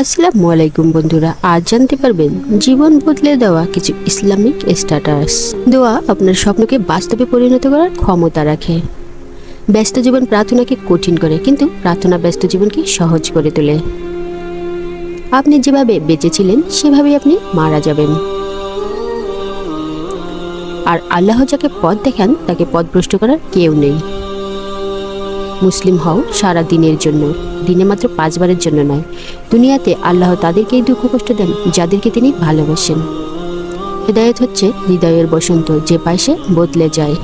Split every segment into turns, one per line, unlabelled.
আসসালামু আলাইকুম বন্ধুরা, আজ জানতে পারবেন, জীবন বদলে দেওয়া কিছু ইসলামিক স্ট্যাটাস দোয়া আপনার স্বপ্নকে বাস্তবে পরিণত করার ক্ষমতা রাখে। ব্যস্ত জীবন প্রার্থনাকে কঠিন করে, কিন্তু প্রার্থনা ব্যস্ত জীবনকে সহজ করে তোলে। আপনি যেভাবে বেঁচেছিলেন, সেভাবেই আপনি মারা যাবেন। আর আল্লাহ যাকে পথ দেখান, তাকে পথভ্রষ্ট করার কেউ নেই। মুসলিম হও সারা দিনের জন্য। দিনে মাত্র পাঁচবারের জন্য নয়। দুনিয়াতে আল্লাহ তাদেরকেই দুঃখ কষ্ট দেন, যাদেরকে তিনি ভালোবাসেন। হেদায়ত হচ্ছে হৃদয়ের বসন্ত, যে পাশে বদলে যায়।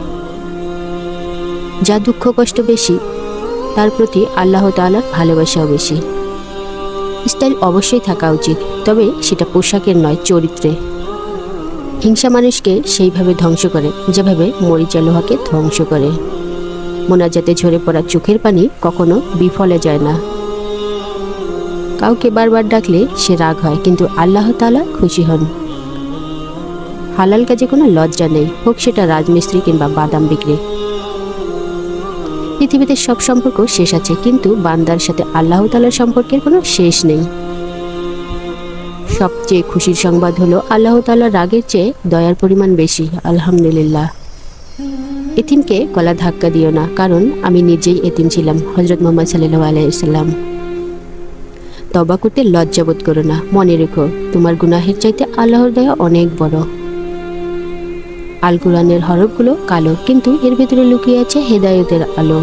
যা দুঃখ কষ্ট বেশি, তার প্রতি আল্লাহ তাআলার ভালোবাসাও বেশি। স্টাইল অবশ্যই থাকা উচিত, তবে সেটা পোশাকের নয়, চরিত্রে। হিংসা মানুষকে সেইভাবে ধ্বংস করে, যেভাবে মরিচা লোহাকে ধ্বংস করে। মোনাজাতে ঝরে পড়া চোখের পানি কখনো বিফলে যায় না। কাউকে বারবার ডাকলে সে রাগ হয়, কিন্তু আল্লাহ তাআলা খুশি হন। হালাল কাজে কোনো লজ্জা নেই, হোক সেটা রাজমিস্ত্রি কিংবা বাদাম বিক্রি। পৃথিবীতে সব সম্পর্ক শেষ আছে, কিন্তু বান্দার সাথে আল্লাহ তাআলার সম্পর্কের কোনো শেষ নেই। সবচেয়ে খুশির সংবাদ হলো, আল্লাহ তাআলার রাগের চেয়ে দয়ার পরিমাণ বেশি, আলহামদুলিল্লাহ। এতিমকে গলা ধাক্কা দিও না, কারণ আমি নিজেই এতিম ছিলাম হজরত মোহাম্মদ সাল্লাহ আলাইসাল্লাম তবা করতে লজ্জাবোধ করো না, মনে রেখো, তোমার গুনাহের চাইতে আল্লাহর দয়া অনেক বড়। আল কোরআনের হরফগুলো কালো, কিন্তু এর ভেতরে লুকিয়ে আছে হেদায়তের আলো।